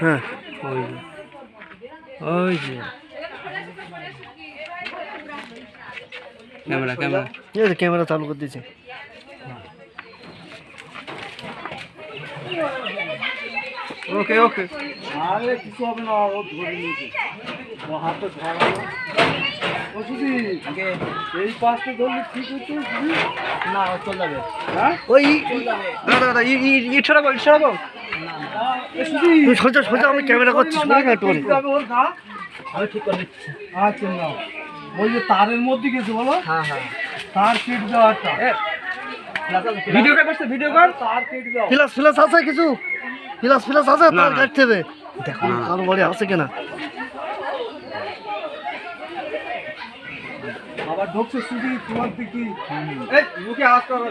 হ্যাঁ। ওই যে ওই যে। Camera camera. এই যে ক্যামেরা চালু করে দিয়েছে। ওকে ওকে। আরে কিছু হবে না ও ধরে নিয়েছে। ও হাতে ধরা ও শুধু এই পাশটা ধরলে ঠিক হচ্ছে না চল যাবে। হ্যাঁ? ওই দাদা দাদা ই ই- সরাবো এ শুধু তুই সোজা সোজা আমি ক্যামেরা করছি না একটু আমি ঠিক করে আচ্ছা না ওই যে তারের মধ্যে গেছে বলো? হ্যাঁ হ্যাঁ। তার কেট দেওয়াটা ভিডিও কর ভিডিও কর। তার কেট দাও। ফিলাস ফিলাস আছে কিছু? আছে না, তার না। কাটতে হবে দেখো না। কারও বাড়ি আছে কিনা? আবার ঢুকছে শুধু তোমার দিকে। মুখে মুখে না। মুখে আওয়াজ করবে না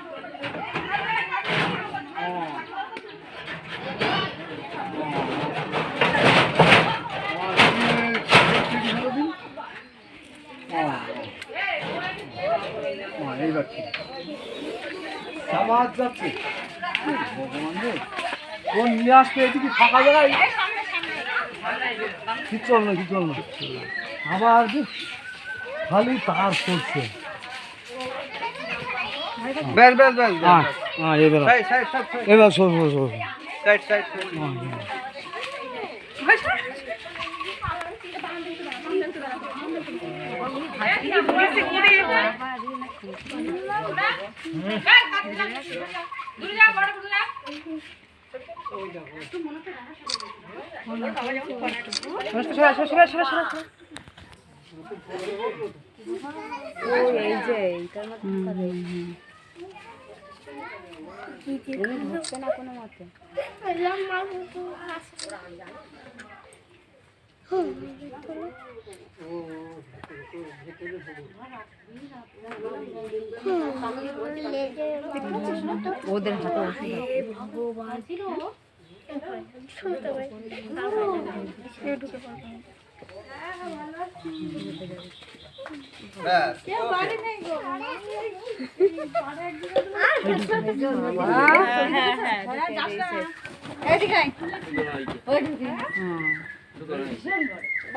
এইবার। আবার যাচ্ছে ভগবান রে ও নিয়ে আসতে এদিকে ফাঁকা জায়গায় কি চল না কি চল না আবার খালি তার করছে বেশ বেশ বেশ হ্যাঁ হ্যাঁ এবার এবার সর সর সর সাইড সাইড এই যে এইটার মধ্যে ঢোকা যায়। উনি না কোনো মতে ওদের হাতে ওষুধ আছে।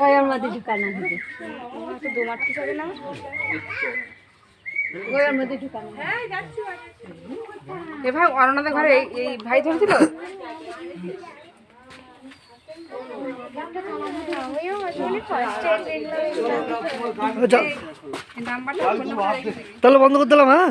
ওর মধ্যে ঢুকানো হবে না এ ভাই অরণ্যদের ঘরে এই- ভাই ধরেছিল? তাহলে বন্ধ করে দিলাম হ্যাঁ?